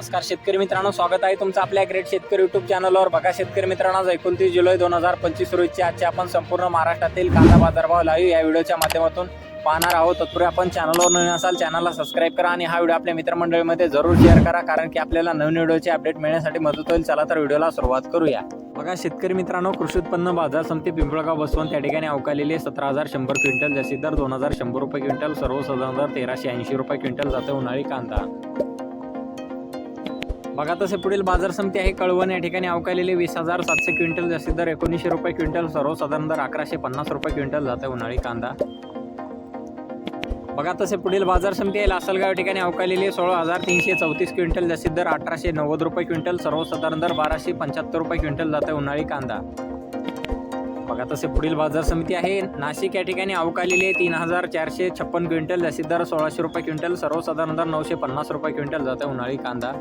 नमस्कार शेतकरी मित्रांनो स्वागत आहे तुमचं आपल्या ग्रेट शेतकरी युट्यूब चॅनलवर बघा शेतकरी मित्रांनो आज एकोणतीस जुलै दोन हजार पंचवीस रोजीची आजची आपण संपूर्ण महाराष्ट्रातील कांदा बाजारभाव लाईव्ह या व्हिडिओच्या माध्यमातून पाहणार आहोत. तत्पूर्वी आपण चॅनलवर नवीन असाल चॅनलला सबस्क्राईब करा आणि हा व्हिडिओ आपल्या मित्रमंडळीमध्ये जरूर शेअर करा कारण की आपल्याला नवीन व्हिडिओचे अपडेट मिळण्यासाठी मदत होईल. चला तर व्हिडिओला सुरुवात करूया. बघा शेतकरी मित्रांनो कृषी उत्पन्न बाजार समिती पिंपळगाव बसवून त्या ठिकाणी अवकालेले सतरा हजार शंभर क्विंटल जास्तीत दर दोन हजार शंभर रुपये क्विंटल सर्वसाधारण दर तेराशे ऐंशी रुपये क्विंटल जाते उन्हाळी कांदा. बघा तसे पुढील बाजार समिती आहे. कळवण या ठिकाणी अवकालेले वीस हजार सातशे क्विंटल जास्तीत दर एकोणीसशे रुपये क्विंटल सर्वसाधारण दर अकराशे पन्नास रुपये क्विंटल जाते उन्हाळी कांदा. बघा तसे पुढील बाजार समिती आहे. लासलगाव या ठिकाणी अवकालेले सोळा हजार तीनशे चौतीस क्विंटल जास्तीत दर अठराशे नव्वद रुपये क्विंटल सर्वसाधारण दर बाराशे पंच्याहत्तर रुपये क्विंटल जाते उन्हाळी कांदा. बघा तसे पुढील बाजार समिती आहे. नाशिक या ठिकाणी अवकालेले तीन हजार चारशे छप्पन क्विंटल जास्तीत दर सोळाशे रुपये क्विंटल सर्वसाधारण दर नऊशे पन्नास रुपये क्विंटल जाते उन्हाळी कांदा.